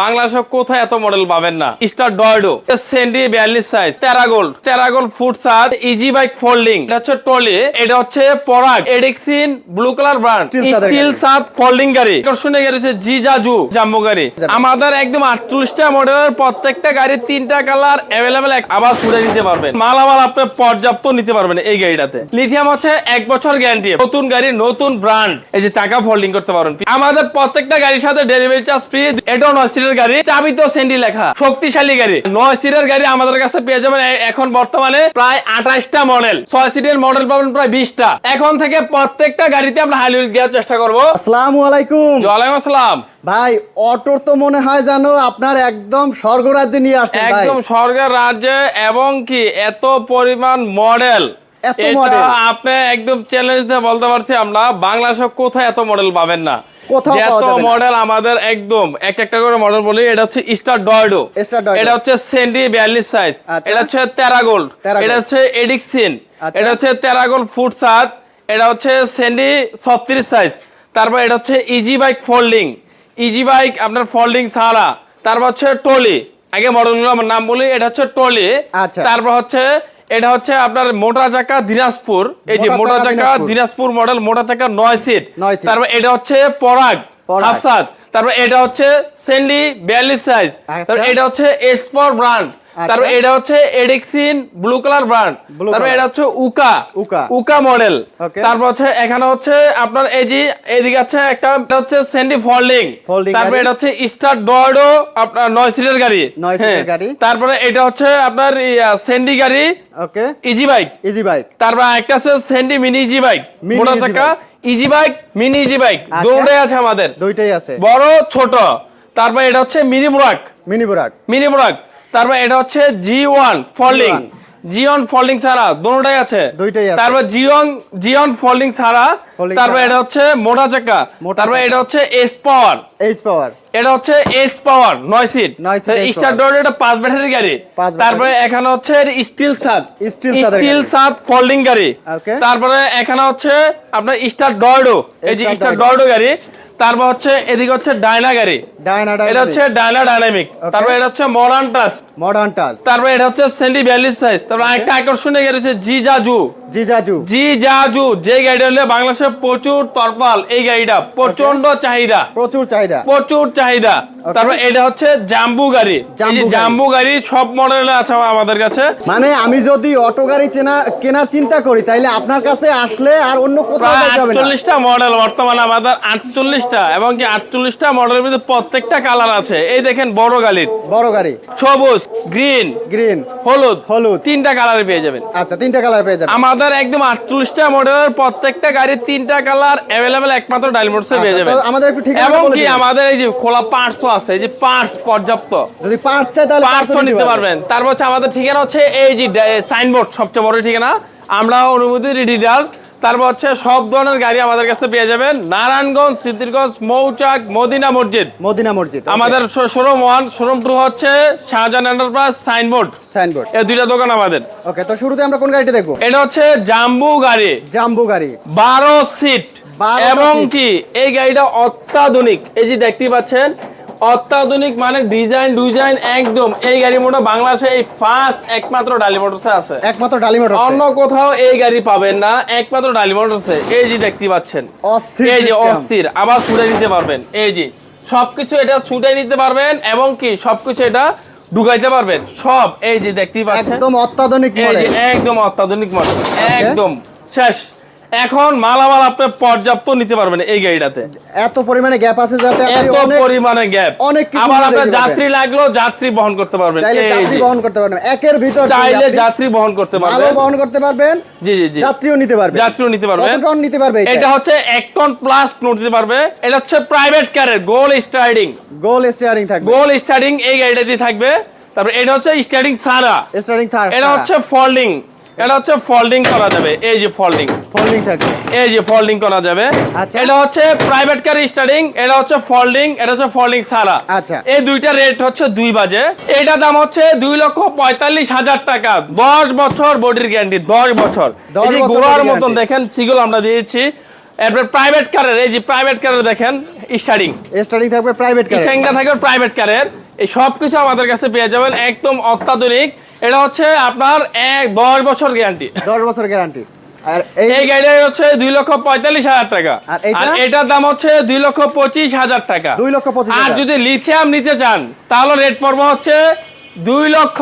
বাংলাদেশে কোথায় এত মডেল পাবেন না? স্টার ডয়ডো সেন্ডি বিয়াল্লিশ সাইজ টেরাগোল্ড টেরাগোল্ড ফুড সার ইজি বাইক ফোল্ডিং এটা হচ্ছে টলি এটা হচ্ছে পরাগ এডিক্সিন ব্লু কালার ব্র্যান্ড স্টিল সাত ফোল্ডিং গাড়ি। শুনে গাড়ি। হচ্ছে জিজাজু জাম্বো গাড়ি। আমাদের একদম আটচল্লিশটা মডেলের প্রত্যেকটা গাড়ির তিনটা কালার অ্যাভেলেবেল আবার ছুটে নিতে পারবেন। মালামাল আপনি পর্যাপ্ত নিতে পারবেন এই গাড়িটাতে। লিথিয়াম হচ্ছে এক বছর গ্যারান্টি নতুন গাড়ি নতুন ব্র্যান্ড এই যে চাকা ফোল্ডিং করতে পারবেন। আমাদের প্রত্যেকটা গাড়ির সাথে ডেলিভারি চার্জ ফ্রি এটাও নয় সিটের গাড়ি চাবি তো সেন্ডি লেখা। শক্তিশালী গাড়ি। নয় সিটের গাড়ি আমাদের কাছে পেয়ে যাবেন এখন বর্তমানে প্রায় আঠাশটা মডেল ছয় সিটের মডেল পাবেন প্রায় বিশটা। এখন থেকে প্রত্যেকটা গাড়িতে আমরা হাইলিউড দেওয়ার চেষ্টা করব। আসসালামু আলাইকুম। ওয়ালাইকুম আসসালাম। ভাই অটোর তো মনে হয় জানো আপনার একদম স্বর্গ রাজ্যে নিয়ে আসছে একদম স্বর্গের রাজ্যে এবং কি এত পরিমাণ মডেল এত। আপনি একদম চ্যালেঞ্জ দিয়ে বলতে পারছি আমরা বাংলাদেশে কোথায় এত মডেল পাবেন না? কোথাও পাওয়া যাবে। মডেল আমাদের একদম এক একটা করে মডেল বলি এটা হচ্ছে স্টার ডয়ডো। এটা হচ্ছে সেন্ডি বিয়াল্লিশ সাইজ আচ্ছা। এটা হচ্ছে Terragold। এটা হচ্ছে এডিক্সিন আচ্ছা। এটা হচ্ছে ফুড সাত এটা হচ্ছে সেন্ডি ছত্রিশ সাইজ তারপর এটা হচ্ছে easy bike folding easy bike আপনার ফোল্ডিং ছাড়া তারপর হচ্ছে টলি আগে মডেলগুলো আমার নাম বলি এটা হচ্ছে টলি আচ্ছা। তারপর হচ্ছে এটা হচ্ছে আপনার মোটা চাকা দিনাজপুর এই যে মোটা চাকা দিনাজপুর। মডেল মোটা চাকা নয় সিট নয় তারপর এটা হচ্ছে পরাগ। হাফসাদ তারপর এটা হচ্ছে সেন্ডি বিয়াল্লিশ সাইজ আচ্ছা। তারপর এটা হচ্ছে এসপর ব্র্যান্ড। তারপর এটা হচ্ছে এডিক্সিন ব্লু কালার ব্র্যান্ড। তারপর এটা হচ্ছে উকা। উকা। উকা মডেল। তারপর হচ্ছে এখানে হচ্ছে আপনার এই যে এদিকে আছে একটা এটা হচ্ছে সেন্ডি ফোল্ডিং তারপর এটা হচ্ছে স্টার ডয়ডো আপনার নয় সিটের গাড়ি। নয় সিটের হ্যাঁ। গাড়ি। তারপরে এটা হচ্ছে আপনার সেন্ডি গাড়ি। Okay. Easy bike easy bike তারপর একটা আছে সেন্ডি মিনি ইজি বাইক মোটা চাকা easy bike mini easy bike আচ্ছা। দুটোই আছে আমাদের। দুইটাই আছে। বড় ছোট। তারপর এটা হচ্ছে মিনি বুরাক মিনি বুরাক মিনি বুরাক তারপর এটা হচ্ছে G one folding G1 G one folding ছাড়া দুটোটাই আছে। দুইটাই আছে। তারপর জি ওয়ান জি ওয়ান ছাড়া তারপর এটা হচ্ছে মোটা চাকা। তারপর এটা হচ্ছে এস পাওয়ার এইচ পাওয়ার এটা হচ্ছে এস পাওয়ার নয় সিট স্টার। ডোর এটা পাঁচ ব্যাটারি গাড়ি। তারপরে এখানে হচ্ছে স্টিল সাত স্টিল। সাত ফোল্ডিং গাড়ি. তারপরে এখানে হচ্ছে আপনার স্টার ডর্ডো এই যে স্টার। ডর্ডো গাড়ি তারপর হচ্ছে এদিকে হচ্ছে ডায়না গাড়ি। ডায়না এটা হচ্ছে ডায়না ডাইনামিক তারপর এটা হচ্ছে মডার্ন টাচ মডার্ন টাচ তারপর এটা হচ্ছে সেন্টি বিয়াল্লিশ সাইজ তারপর একটা আকর্ষণীয় গাড়ি হচ্ছে জি জাজু জিজাজু জি জাজু যে গাড়িটা হলে বাংলাদেশে প্রচুর তরপাল এই গাড়িটা প্রচণ্ড চাহিদা। প্রচুর চাহিদা। প্রচুর চাহিদা। তারপর এটা হচ্ছে জাম্বু গাড়ি। জাম্বু গাড়ি। সব মডেলের আছে আমাদের কাছে। মানে আমি যদি অটো গাড়ি চেনা কেনার চিন্তা করি তাইলে আপনার কাছে আসলে আর অন্য কোথাও যাবে না। আটচল্লিশটা মডেল বর্তমানে আমাদের আটচল্লিশটা এবং কি আটচল্লিশটা মডেলের মধ্যে প্রত্যেকটা কালার আছে। এই দেখেন বড় গাড়ির। বড় গাড়ি। সবুজ গ্রিন গ্রিন হলুদ হলুদ। তিনটা কালারে পেয়ে যাবেন। আচ্ছা তিনটা কালার পেয়ে যাবেন। আমাদের একদম আটচল্লিশটা মডেলের প্রত্যেকটা গাড়ির তিনটা কালার অ্যাভেলেবেল একমাত্র ডাইলমোটসে পেয়ে আচ্ছা, যাবেন আমাদের একটু ঠিকানা এবং কি আমাদের এই যে খোলা পার্টসও আছে এই যে পার্টস পর্যাপ্ত। যদি পাঁচ চাই তাহলে পার্টসও নিতে পারবেন। তারপর হচ্ছে আমাদের ঠিকানা হচ্ছে এই যে সাইনবোর্ড সবচেয়ে বড় ঠিকানা। আমরা অনুমতি ডিজিটাল তারপর হচ্ছে সব ধরনের গাড়ি আমাদের কাছে পেয়ে যাবেন। নারায়ণগঞ্জ সিদ্দিরগঞ্জ মৌচাক মদিনা মসজিদ। মদিনা মসজিদ আমাদের শোরুম ওয়ান শোরুম টু হচ্ছে শাহজাহান এন্টারপ্রাইজ সাইনবোর্ড সাইনবোর্ড এই দুইটা দোকান আমাদের। ওকে তো শুরুতে আমরা কোন গাড়িটা দেখব? এটা হচ্ছে জাম্বু গাড়ি। জাম্বু গাড়ি। বারো সিট এবং কি? এই গাড়িটা অত্যাধুনিক। এই যে দেখতে পাচ্ছেন অত্যাধুনিক মানে ডিজাইন ডিজাইন একদম। এই গাড়ি মোটর বাংলাদেশে এই ফার্স্ট একমাত্র ডালি মোটরসে আছে। একমাত্র ডালিমোট অন্য কোথাও এই গাড়ি পাবেন না একমাত্র ডালি মোটরসে। এই যে দেখতে পাচ্ছেন। অস্থির এই যে অস্থির আবার ছুটে নিতে পারবেন। এই যে সবকিছু এটা ছুটে নিতে পারবেন এবং কি সবকিছু এটা ঢুকাইতে পারবেন। সব এই যে দেখতে পাচ্ছেন। একদম অত্যাধুনিক মডেল একদম অত্যাধুনিক মডেল একদম। শেষ। এখন মালামাল আপনি পর্যাপ্ত নিতে পারবেন এই গাড়িটাতে। এত পরিমাণে গ্যাপ আছে যাতে এত পরিমাণে গ্যাপ অনেক আবার আপনার যাত্রী লাগল যাত্রী বহন করতে পারবেন। চাইলে যাত্রী বহন করতে পারবেন। একের ভিতর চাইলে যাত্রী বহন করতে মালও পারবেন। বহন করতে পারবেন জি জি জি। যাত্রীও নিতে পারবেন। যাত্রীও নিতে পারবেন কত টন নিতে পারবে এটা হচ্ছে এক টন প্লাস নিতে পারবে। এটা হচ্ছে প্রাইভেট কারের গোল স্টার্টিং গোল স্টিয়ারিং থাকবে। গোল স্টার্টিং এই গাড়িটা দিয়ে থাকবে। তারপর এটা হচ্ছে স্টার্টিং সারা। স্টিয়ারিং থাকবে এটা হচ্ছে ফোল্ডিং এটা হচ্ছে ফোল্ডিং করা যাবে। এই যে ফোল্ডিং ফোল্ডিং থাকবে এই যে ফোল্ডিং করা যাবে। আচ্ছা। এটা হচ্ছে প্রাইভেট কার স্টার্টিং এটা হচ্ছে ফোল্ডিং এটা হচ্ছে ফোল্ডিং সারা আচ্ছা। এই দুইটা রেট হচ্ছে দুই বাজে। এটা দাম হচ্ছে দুই লক্ষ পঁয়তাল্লিশ হাজার টাকা। দশ বছর বডির গ্যারান্টি দশ বছর। এই যে ঘোড়ার মতন দেখেন সিগুল আমরা দিয়েছি। এরপর প্রাইভেট কারের এই যে প্রাইভেট কারের দেখেন স্টার্টিং স্টার্টিং থাকবে প্রাইভেট কার স্টার্টিংটা থাকবে প্রাইভেট কারের এই সবকিছু আমাদের কাছে পেয়ে যাবেন একদম অত্যাধুনিক এটা হচ্ছে আপনার এক দশ বছর গ্যারান্টি 10 বছর গ্যারান্টি আর এই এই গাড়িটা হচ্ছে দুই লক্ষ পঁয়তাল্লিশ হাজার টাকা। আর এটার দাম হচ্ছে দুই লক্ষ পঁচিশ হাজার টাকা। 2 লক্ষ 25 আর যদি লিথিয়াম নিতে চান তাহলে রেট পড়বে হচ্ছে দুই লক্ষ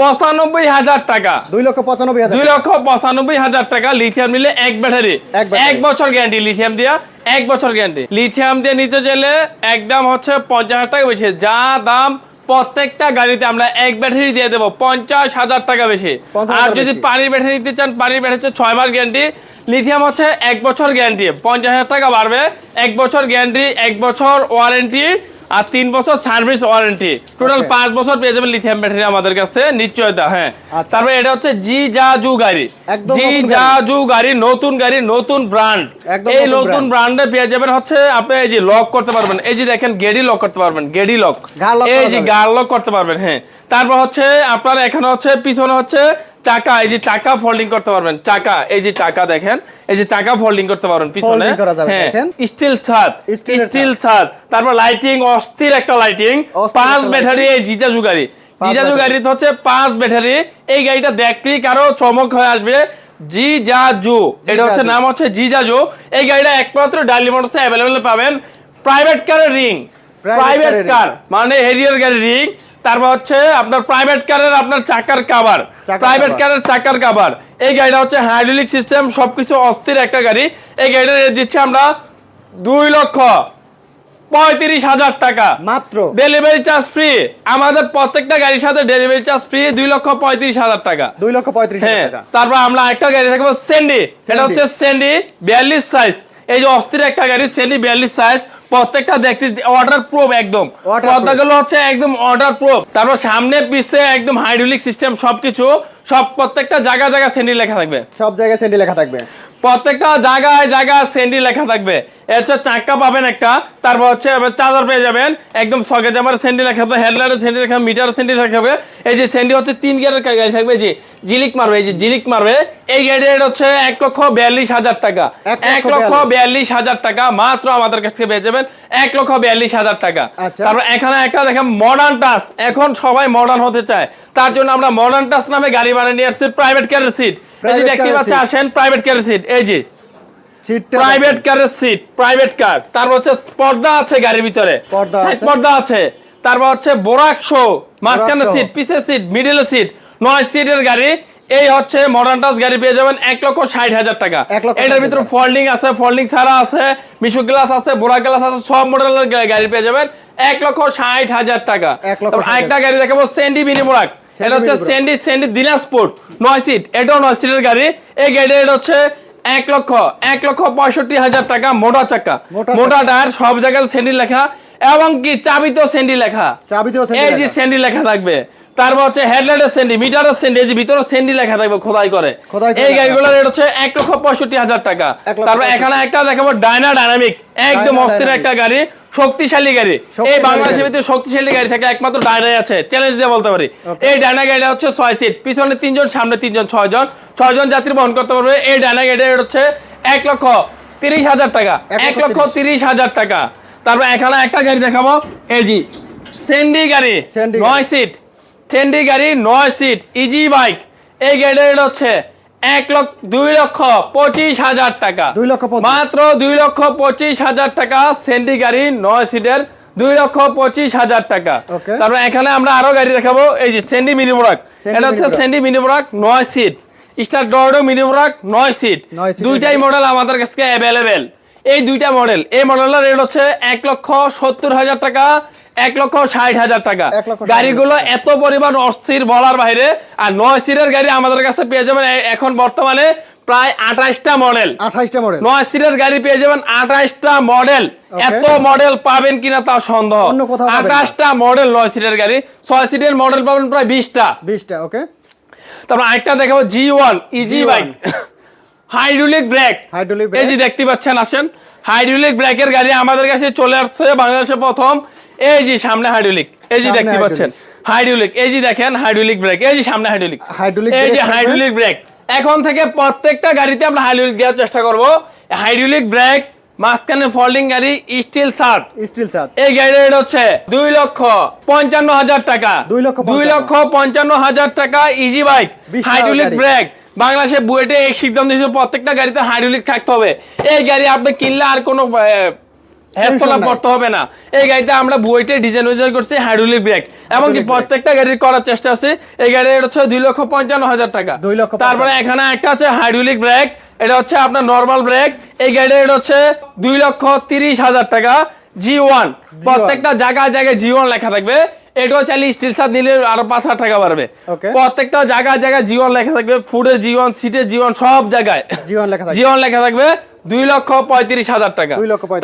পঁচানব্বই হাজার টাকা। 2 লক্ষ 95 হাজার দুই লক্ষ পঁচানব্বই হাজার টাকা লিথিয়াম নিলে এক ব্যাটারি। এক ব্যাটারি। এক বছর গ্যারান্টি লিথিয়াম দিয়া এক বছর গ্যারান্টি লিথিয়াম দিয়ে নিতে চাইলে একদম হচ্ছে পঞ্চাশ হাজার টাকা বেশি। যা দাম প্রত্যেকটা গাড়িতে আমরা এক ব্যাটারি দিয়ে দেবো পঞ্চাশ হাজার টাকা বেশি। আর যদি পানির ব্যাটারি দিতে চান পানির ব্যাটারি হচ্ছে ছয় মাস গ্যারান্টি। লিথিয়াম হচ্ছে এক বছর গ্যারান্টি। পঞ্চাশ হাজার টাকা বাড়বে এক বছর গ্যারান্টি এক বছর ওয়ারেন্টি। আর তিন বছর সার্ভিস ওয়ারেন্টি। টোটাল পাঁচ বছর পেয়ে যাবেন লিথিয়াম ব্যাটারি আমাদের কাছে নিশ্চয়তা হ্যাঁ। আচ্ছা। তারপরে এটা হচ্ছে জি যা জু গাড়ি। জি যা জু গাড়ি নতুন গাড়ি নতুন ব্র্যান্ড এই নতুন ব্র্যান্ডে পেয়ে যাবেন হচ্ছে আপনি এই যে লক করতে পারবেন। এই যে দেখেন গেডি লক করতে পারবেন গেডি লক এই যে গার গাড় লক করতে পারবেন হ্যাঁ। তারপর হচ্ছে আপনার এখানে হচ্ছে পিছনে হচ্ছে চাকা এই যে চাকা ফোল্ডিং করতে পারবেন। চাকা এই যে চাকা দেখেন এই যে চাকা ফোল্ডিং করতে পারবেন পিছনে। যাবে, হ্যাঁ স্টিল ছাদ স্টিল ছাদ। তারপর লাইটিং অস্থির একটা লাইটিং পাঁচ ব্যাটারি এই পাঁচ জিজাজু ব্যাটারি। গাড়িতে হচ্ছে পাঁচ ব্যাটারি এই গাড়িটা দেখলেই কারও চমক হয়ে আসবে। জি জা। জু এটা হচ্ছে নাম হচ্ছে জিজাজু এই গাড়িটা একমাত্র ডালি মোটরসে অ্যাভেলেবেল পাবেন। প্রাইভেট কারের রিং প্রাইভেট কার মানে হেরিয়ার গাড়ির রিং তারপর হচ্ছে আপনার প্রাইভেট কারের আপনার চাকার কাভার প্রাইভেট কারের চাকার কাভার এই গাড়িটা হচ্ছে হাইড্রোলিক সিস্টেম সবকিছু অস্থির একটা গাড়ি। এই গাড়িটা দিচ্ছি আমরা দুই লক্ষ পঁয়ত্রিশ হাজার টাকা। মাত্র। ডেলিভারি চার্জ ফ্রি আমাদের প্রত্যেকটা গাড়ির সাথে ডেলিভারি চার্জ ফ্রি দুই লক্ষ পঁয়ত্রিশ হাজার টাকা। দুই লক্ষ 35 হ্যাঁ তারপর আমরা একটা গাড়ি থাকব সেন্ডি সেটা হচ্ছে সেন্ডি বিয়াল্লিশ সাইজ এই যে অস্থির একটা গাড়ি সেন্ডি বিয়াল্লিশ সাইজ প্রত্যেকটা দেখতে অর্ডার প্রুফ একদম। পর্দাগুলো হচ্ছে একদম অর্ডার প্রুফ তারপর সামনে পিছে একদম হাইড্রোলিক সিস্টেম সবকিছু সব প্রত্যেকটা জায়গা জায়গা সেন্ডি লেখা থাকবে। সব জায়গায় সেন্ডি লেখা থাকবে। প্রত্যেকটা জায়গায় জায়গায় সেন্ডি লেখা থাকবে। এর হচ্ছে চাক্কা পাবেন একটা তারপর হচ্ছে চার্জার পেয়ে যাবেন। একদম সকেজ আমার সেন্ডি লেখা থাকবে হেডলাইটের সেন্ডি লেখা মিটার সেন্ডি লেখা থাকবে। এই যে সেন্ডি হচ্ছে তিন গিয়ারের গাড়ি থাকবে যে জিলিক মারবে এই যে জিলিক মারবে এই গাড়ির হচ্ছে এক লক্ষ বিয়াল্লিশ হাজার টাকা। এক লক্ষ বিয়াল্লিশ। বিয়াল্লিশ হাজার টাকা মাত্র আমাদের কাছ থেকে পেয়ে যাবেন এক লক্ষ বিয়াল্লিশ হাজার টাকা। আচ্ছা। তারপর এখানে একটা দেখেন মডার্ন টাস এখন সবাই মডার্ন হতে চায়। তার জন্য আমরা মডার্ন টাস নামে গাড়ি বানিয়ে নিয়ে আসছি প্রাইভেট কারের সিট এই দেখতে পাচ্ছেন আসেন প্রাইভেট কারের সিট এই যে। প্রাইভেট কারের সিট প্রাইভেট কার তারপর হচ্ছে পর্দা আছে গাড়ির ভিতরে। পর্দা আছে। তারপর হচ্ছে বোরাক শো মাঝখানে সিট পিছের সিট মিডলে সিট নয় সিটের গাড়ি। এই হচ্ছে মডার্ন টাচ গাড়ি পেয়ে যাবেন এক লক্ষ ষাট হাজার টাকা। এটার ভিতরে ফোল্ডিং আছে ফোল্ডিং ছাড়া আছে মিশু গ্লাস আছে বোরা গ্লাস আছে সব মডেলের গাড়ি পেয়ে যাবেন। এক লক্ষ ষাট হাজার টাকা। এক লক্ষ তারপর 60,000 আরেকটা গাড়ি দেখাবো সেন্ডি মিনি বোরাক এটা হচ্ছে দিনাজপুর নয় সিট এটাও নয় সিটের গাড়ি। এই গাড়ির হচ্ছে এক লক্ষ এক লক্ষ পঁয়ষট্টি হাজার টাকা মোটা চাকা। মোটা টায়ার সব জায়গায় সেন্ডি লেখা। এবং কি চাবিতেও লেখা। চাবিতেও এই যে লেখা। থাকবে। তারপর হচ্ছে হেডলাইটের সেন্ডি মিটারের সেন্ডি এই যে ভিতরে সেন্ডি লেখা থাকবে খোদাই করে। এই গাড়িগুলোর রেট হচ্ছে এক লক্ষ পঁয়ষট্টি হাজার টাকা। তারপর এখানে একটা দেখাবো ডাইনা ডাইনামিক একদম অস্থির একটা গাড়ি। শক্তিশালী গাড়ি। এই বাংলাদেশের ভিতরে শক্তিশালী গাড়ি থাকে একমাত্র ডায়নাই আছে। চ্যালেঞ্জ দিয়ে বলতে পারি। এই ডায়না গাড়িটা হচ্ছে ছয় সিট পিছনে তিনজন সামনে তিনজন ছয়জন। ছয়জন যাত্রী বহন করতে পারবে। এই ডায়না গাড়িটা হচ্ছে এক লক্ষ তিরিশ হাজার টাকা। এক লক্ষ তিরিশ। হাজার টাকা। তারপর এখানে একটা গাড়ি দেখাবো। এই জি সেন্ডি গাড়ি নয় সিট সেন্ডি গাড়ি নয় সিট ইজি বাইক এই গাড়িটা হচ্ছে এক লক্ষ দুই লক্ষ পঁচিশ হাজার টাকা। দুই লক্ষ মাত্র দুই লক্ষ পঁচিশ হাজার টাকা সেন্ডি গাড়ি নয় সিটের দুই লক্ষ পঁচিশ হাজার টাকা। তারপর এখানে আমরা আরও গাড়ি দেখাবো এই যে সেন্ডি মিনি বোরাক এটা হচ্ছে। সেন্ডি মিনি বোরাক নয় সিট। স্টার ডরডো মিনি বোরাক নয় সিট। দুইটাই মডেল আমাদের কাছে অ্যাভেলেবেল এই দুইটা মডেল এই মডেলের রেট হচ্ছে এক লক্ষ সত্তর হাজার টাকা এক লক্ষ ষাট হাজার টাকা। গাড়িগুলো এত পরিমাণ অস্থির বলার বাইরে আর নয় সিটের গাড়ি আমাদের কাছে পেয়ে যাবেন এখন বর্তমানে প্রায় আঠাশটা মডেল। 28টা মডেল। নয় সিটের গাড়ি পেয়ে যাবেন আঠাশটা মডেল। এত মডেল পাবেন কিনা তা সন্দেহ। আঠাশটা মডেল নয় সিটের গাড়ি। ছয় সিটের মডেল পাবেন প্রায় বিশটা। 20টা ওকে তারপর আরেকটা দেখাবো G one easy G1 bike hydraulic brake Hydraulic এই যে দেখতে পাচ্ছেন আসেন। হাইড্রোলিক ব্রেকের গাড়ি আমাদের কাছে চলে আসছে বাংলাদেশে প্রথম। এই যে সামনে হাইড্রোলিক এই যে দেখতে পাচ্ছেন হাইড্রোলিক এই যে দেখেন হাইড্রোলিক ব্রেক এই যে সামনে হাইড্রোলিক Hydraulic এই যে হাইড্রোলিক ব্রেক এখন থেকে প্রত্যেকটা গাড়িতে আমরা হাইড্রোলিক দেওয়ার চেষ্টা করব। হাইড্রোলিক ব্রেক মাঝখানে ফোল্ডিং গাড়ি স্টিল শার্ট স্টিল এই গাড়ির রেট হচ্ছে দুই লক্ষ পঞ্চান্ন হাজার টাকা। দুই লক্ষ দুই লক্ষ পঞ্চান্ন হাজার টাকা ইজি বাইক হাইড্রোলিক ব্রেক বাংলাদেশে বুয়েটে এই সিদ্ধান্ত প্রত্যেকটা গাড়িতে হাইড্রোলিক থাকতে হবে। এই গাড়ি আপনি কিনলে আর কোনো হেস্তলা। পড়তে হবে না। এই গাড়িতে আমরা বুয়েটে ডিজাইন করছি হাইড্রোলিক ব্রেক। এমনকি প্রত্যেকটা গাড়ির করার চেষ্টা আছে। এই গাড়ির হচ্ছে দুই লক্ষ পঞ্চান্ন হাজার টাকা। দুই লক্ষ তারপরে এখানে একটা আছে হাইড্রোলিক ব্রেক। এটা হচ্ছে আপনার নর্মাল ব্রেক। এই গাড়ির হচ্ছে দুই লক্ষ তিরিশ হাজার টাকা জি ওয়ান। প্রত্যেকটা জায়গায় জায়গায় জি ওয়ান লেখা থাকবে। এটাও চাইলে স্টিল সার নিলে আরও পাঁচ হাজার টাকা বাড়বে। প্রত্যেকটা জায়গায় জায়গায় জি ওয়ান লেখা থাকবে। ফুডের জি ওয়ান সিটের জি ওয়ান সব জায়গায়। জীবন লেখা থাকবে। দুই লক্ষ পঁয়ত্রিশ হাজার টাকা।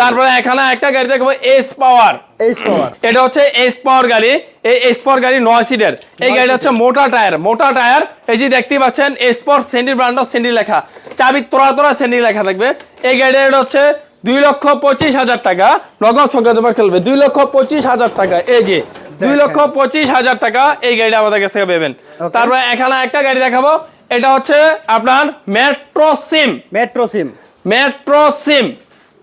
তারপরে এখানে একটা গাড়ি দেখব এস পাওয়ার পাওয়ার এটা হচ্ছে এস পাওয়ার গাড়ি। এই এস পাওয়ার গাড়ি নয় সিটের। এই গাড়িটা হচ্ছে মোটা টায়ার। মোটা টায়ার এই যে দেখতেই পাচ্ছেন এস পাওয়ার সেন্ডির ব্র্যান্ড সেন্ডি লেখা। চাবি তোরা তোরা সেন্ডি লেখা থাকবে। এই গাড়িটা এটা হচ্ছে দুই লক্ষ পঁচিশ হাজার টাকা। নগদ সংখ্যা জমা খেলবে। দুই লক্ষ পঁচিশ হাজার টাকা। এই যে দুই লক্ষ পঁচিশ হাজার টাকা এই গাড়িটা আমাদের কাছে পাবেন। তারপরে এখানে একটা গাড়ি দেখাবো। এটা হচ্ছে আপনার মেট্রো সিম মেট্রো সিম মেট্রো সিম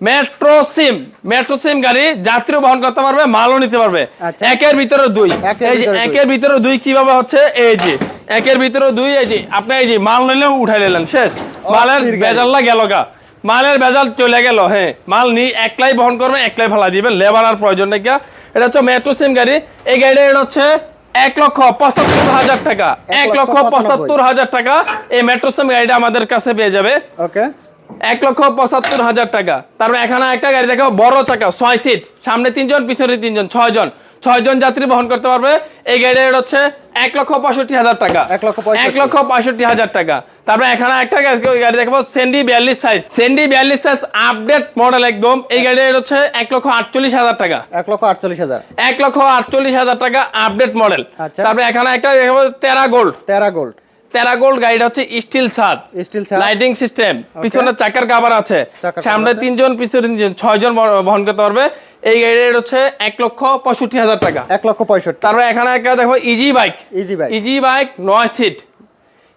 মেট্রো সিম মেট্রো সিম গাড়ি যাত্রী বহন করতে পারবে মালও নিতে পারবে। আচ্ছা। একের ভিতরে দুই। একের ভিতরে দুই। একের ভিতরে দুই কীভাবে হচ্ছে? এই যে একের ভিতরে দুই এই যে আপনি এই যে মাল নিলে উঠাই নিলেন শেষ। মালের গাড়ি। বেজাল্লা গেল গা। মালের বেজাল চলে গেল হ্যাঁ। মাল নি একলাই বহন করবেন একলাই ফেলা দিবেন লেবার আর প্রয়োজন নেই গা। এটা হচ্ছে মেট্রো সিম গাড়ি। এই গাড়িটা এটা হচ্ছে এক লক্ষ পঁচাত্তর হাজার টাকা। এক লক্ষ পঁচাত্তর হাজার টাকা এই মেট্রো সিম গাড়িটা আমাদের কাছে পেয়ে যাবে। ওকে। এক লক্ষ পঁচাত্তর হাজার টাকা। তারপর এখানে একটা গাড়ি দেখো বড় চাকা ছয় সিট সামনে তিনজন পিছনে তিনজন ছয় জন ছয় জন যাত্রী বহন করতে পারবে। এই গাড়ির হচ্ছে এক লক্ষ পঁয়ষট্টি হাজার টাকা। এক লক্ষ পঁয়ষট্টি। হাজার টাকা। তারপরে এখানে একটা গাড়ি- দেখব সেন্ডি বিয়াল্লিশ সাইজ সেন্ডি বিয়াল্লিশ সাইজ আপডেট মডেল একদম। এই গাড়ির হচ্ছে এক লক্ষ আটচল্লিশ হাজার টাকা। এক লক্ষ আটচল্লিশ হাজার। এক লক্ষ আটচল্লিশ হাজার টাকা আপডেট মডেল আচ্ছা। তারপরে এখানে একটা দেখব তেরা গোল্ড তেরা গোল্ড গাড়িটা হচ্ছে স্টিল ছাদ। স্টিল ছাদ। লাইটিং সিস্টেম পিছনে চাকার কাভার আছে। সামনে তিনজন পিছনে তিনজন ছয়জন বহ- বহন করতে পারবে। এই গাড়ির হচ্ছে এক লক্ষ পঁয়ষট্টি হাজার টাকা। এক লক্ষ পঁয়ষট্টি। তারপরে এখানে একটা দেখো easy bike easy bike easy bike নয় সিট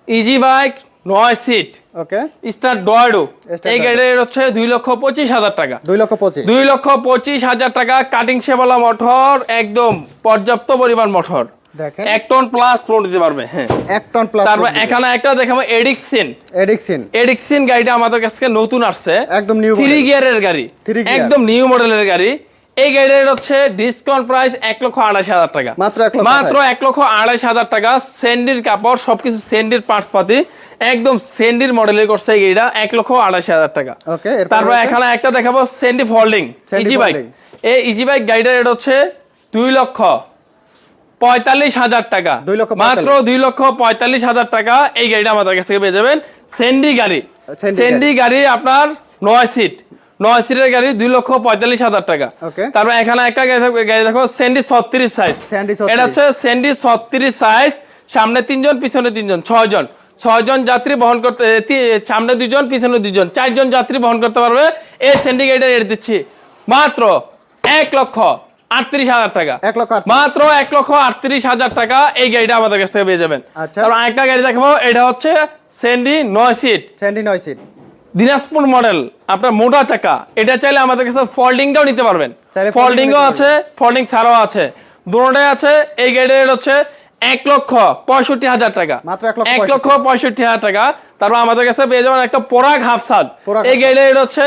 ইজি বাইক নয় সিট ওকে স্টার ডয়েডো এই। গাড়ির হচ্ছে দুই লক্ষ পঁচিশ হাজার টাকা। দুই লক্ষ পঁচিশ। দুই লক্ষ পঁচিশ হাজার টাকা কাটিং সেবালা মোটর একদম পর্যাপ্ত পরিমাণ মোটর দেখেন। এক টন প্লাস ফ্লো দিতে পারবে হ্যাঁ। এক টন প্লাস তারপর এখানে একটা দেখাবো এডিক্সিন এডিকসিন এডিক্সিন গাড়িটা আমাদের কাছে নতুন আসছে। একদম নিউ থ্রি গিয়ারের গাড়ি। একদম নিউ মডেলের গাড়ি। এই গাড়ির হচ্ছে ডিসকাউন্ট প্রাইস এক লক্ষ আড়াইশ হাজার টাকা। মাত্র মাত্র এক লক্ষ আড়াইশ হাজার টাকা। সেন্ডির কাপড় সবকিছু সেন্ডির পার্টস পাতি। একদম সেন্ডির মডেলের করছে এই গাড়িটা এক লক্ষ আড়াইশ হাজার টাকা। ওকে তারপর এখানে একটা দেখাবো সেন্ডি ফোল্ডিং ইজি বাইক। এই ইজি বাইক গাড়িটার রেট হচ্ছে দুই লক্ষ পঁয়তাল্লিশ হাজার টাকা। মাত্র দুই লক্ষ পঁয়তাল্লিশ হাজার টাকা এই গাড়িটা আমাদের কাছ থেকে পেয়ে যাবেন। সেন্ডি গাড়ি। সেন্ডি গাড়ি। আপনার নয় সিট নয় সিটের গাড়ি দুই লক্ষ পঁয়তাল্লিশ হাজার টাকা। তারপর এখানে একটা গাড়ি দেখো সেন্ডি ছত্রিশ সাইজ এটা হচ্ছে সেন্ডি ছত্রিশ সাইজ সামনে তিনজন পিছনে তিনজন ছয় জন ছয়জন যাত্রী বহন করতে সামনে দুজন পিছনে দুজন। চারজন যাত্রী বহন করতে পারবে। এই সেন্ডি গাড়িটা রেট দিচ্ছি। মাত্র এক লক্ষ আটত্রিশ হাজার টাকা। এক লক্ষ মাত্র এক লক্ষ আটত্রিশ হাজার টাকা এই গাড়িটা আমাদের কাছ থেকে পেয়ে যাবেন। আচ্ছা। আরেকটা গাড়ি দেখাবো এটা হচ্ছে সেন্ডি নয় সিট স্যান্ডি নয় সিট দিনাজপুর মডেল আপনার মোটা চাকা। এটা চাইলে আমাদের কাছে ফোল্ডিংটাও নিতে পারবেন। চাইলে folding ফোল্ডিংও নিতে আছে ফোল্ডিং ছাড়াও আছে। দুটোটাই আছে এই গাড়ির হচ্ছে এক লক্ষ পঁয়ষট্টি হাজার টাকা। এক লক্ষ পঁয়ষট্টি হাজার টাকা। তারপর আমাদের কাছে পেয়ে যাবেন একটা পোরাক হাফসাদ এই গাড়ির হচ্ছে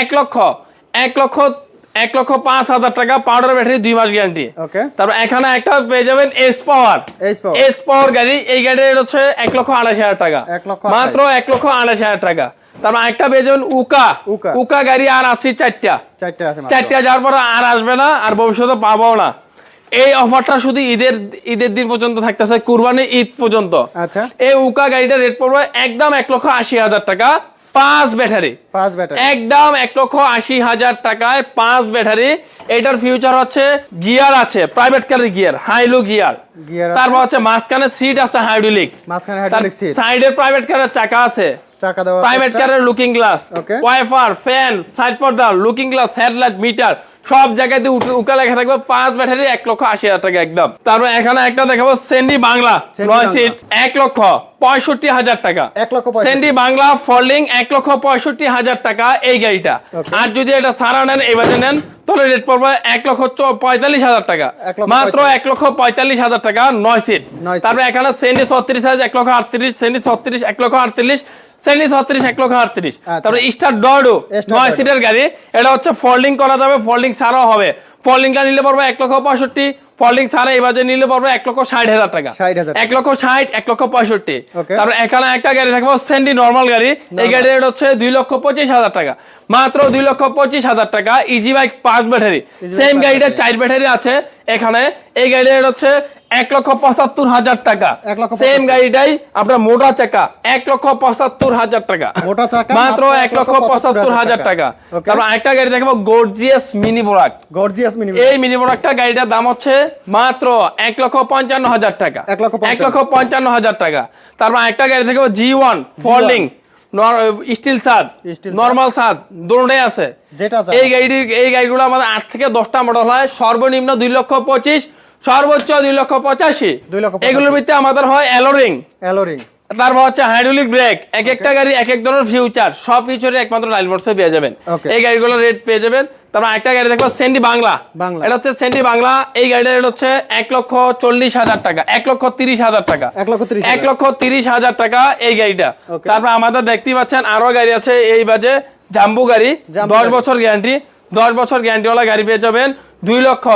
এক লক্ষ এক লক্ষ এক লক্ষ পাঁচ হাজার টাকা পাউডার ব্যাটারি দুই মাস গ্যারান্টি। ওকে তারপর এখানে একটা পেয়ে যাবেন এস পাওয়ার এস পাওয়ার গাড়ি এই গাড়ির হচ্ছে এক লক্ষ আড়াইশ হাজার টাকা। মাত্র এক লক্ষ আড়াইশ হাজার টাকা। তারপর একটা পেয়ে যাবেন উকা। উকা। গাড়ি আর আছে চারটা। চারটে যাওয়ার পর আর আসবে না আর ভবিষ্যতে পাবো না। এই অফারটা শুধু ঈদের ঈদের দিন পর্যন্ত থাকতেছে কুরবানি ঈদ পর্যন্ত। আচ্ছা। এই উকা গাড়িটার রেট পড়বে একদম এক লক্ষ আশি হাজার টাকা। পাঁচ ব্যাটারি। পাঁচ ব্যাটারি। একদম এক লক্ষ আশি হাজার টাকায় পাঁচ ব্যাটারি। এটার ফিউচার হচ্ছে গিয়ার আছে প্রাইভেট কারের গিয়ার হাইলো গিয়ার। তারপর হচ্ছে মাঝখানে সিট আছে হাইড্রোলিক মাঝখানে হাইড্রোলিক সিট সাইডে প্রাইভেট কারের চাকা আছে। চাকা দেওয়া প্রাইভেট কারের looking glass. Wiper fan side পর্দা লুকিং গ্লাস হেডলাইট মিটার সব জায়গাতে উকা লেখা থাকবে পাঁচ ব্যাটারি এক লক্ষ আশি হাজার টাকা একদম। তারপর এখানে একটা দেখাবো সেন্ডি বাংলা নয় সিট এক লক্ষ পঁয়ষট্টি হাজার টাকা। এক লক্ষ সেন্ডি বাংলা ফোল্ডিং এক লক্ষ পঁয়ষট্টি হাজার টাকা এই গাড়িটা। আর যদি এটা সারা নেন এই বাজে নেন তাহলে রেট পড়বে এক লক্ষ পঁয়তাল্লিশ হাজার টাকা। মাত্র এক লক্ষ পঁয়তাল্লিশ হাজার টাকা নয় সিট। তারপরে এখানে সেন্ডি ছত্রিশ হাজার এক লক্ষ আটত্রিশ সেন্ডি ছত্রিশ এক লক্ষ আটত্রিশ সেন্ডি ছত্রিশ এক লক্ষ আটত্রিশ। আচ্ছা। তারপরে স্টার ডডো নয় সিটের গাড়ি এটা হচ্ছে ফোল্ডিং করা যাবে ফোল্ডিং ছাড়াও হবে। ফোল্ডিংটা নিলে পড়বে এক লক্ষ পঁয়ষট্টি ফোল্ডিং ছাড়া এই বাজে নিলে পড়বে এক লক্ষ ষাট হাজার টাকা। এক লক্ষ ষাট এক লক্ষ পঁয়ষট্টি. এখানে একটা গাড়ি থাকব সেন্ডি নর্মাল গাড়ি। এই গাড়ির রেট হচ্ছে দুই লক্ষ পঁচিশ হাজার টাকা। মাত্র দুই লক্ষ পঁচিশ হাজার টাকা ইজি বাইক পাঁচ ব্যাটারি। সেম গাড়িটা চার ব্যাটারি আছে এখানে। এই গাড়ির রেট হচ্ছে এক লক্ষ পঁচাত্তর হাজার টাকা। সেম গাড়িটাই আপনার মোটা চাকা। এক লক্ষ পঁচাত্তর হাজার টাকা। মোটা চাকা মাত্র এক লক্ষ পঁচাত্তর হাজার টাকা। তারপর একটা গাড়ি দেখব গর্জিয়াস মিনি বোরাক গর্জিয়াস মিনিমাম এই মিনি প্রোডাক্টটা গাড়িটার দাম হচ্ছে মাত্র এক লক্ষ পঞ্চান্ন হাজার টাকা। এক লক্ষ পঞ্চান্ন। হাজার টাকা। তারপর একটা গাড়ি থেকে জি ওয়ান ফোল্ডিং স্টিল ছাদ নর্মাল ছাদ দুটোই আছে। এই গাড়িটির এই গাড়িগুলো আমাদের আট থেকে দশটা মডেল হয়। সর্বনিম্ন দুই লক্ষ পঁচিশ সর্বোচ্চ দুই লক্ষ পঁচাশি। এগুলোর ভিতরে আমাদের হয় অ্যালোরিং অ্যালোরিং তারপর হচ্ছে হাইড্রোলিক ব্রেক এক একটা গাড়ি এক এক ধরনের ফিউচার সব ফিউচারে একমাত্র পেয়ে যাবেন। এই রেট পেয়ে যাবেন। তারপর একটা গাড়ি দেখব সেন্ডি বাংলা বাংলা। এটা হচ্ছে সেন্ডি বাংলা এই গাড়িটার রেট হচ্ছে এক লক্ষ চল্লিশ হাজার টাকা। এক লক্ষ তিরিশ হাজার টাকা। এক লক্ষ তিরিশ হাজার। টাকা এই গাড়িটা। তারপর আমাদের দেখতেই পাচ্ছেন আরও গাড়ি আছে এই বাজে জাম্বু গাড়ি। দশ বছর গ্যারান্টি দশ বছর গ্যারান্টিওয়ালা গাড়ি পেয়ে যাবেন দুই লক্ষ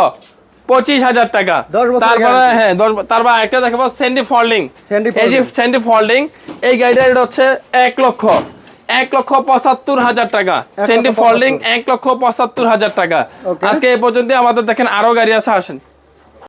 পঁচিশ হাজার টাকা। তারপরে হ্যাঁ তারপর একটা দেখাবো স্যান্ডি ফল্ডিং এই যে folding। ফল্ডিং এই গাড়িটার রেট হচ্ছে এক লক্ষ। এক লক্ষ পঁচাত্তর হাজার টাকা। সেন্ডি ফল্ডিং এক লক্ষ পঁচাত্তর হাজার টাকা। আজকে এই পর্যন্ত আমাদের দেখেন আরও গাড়ি আছে আসেন।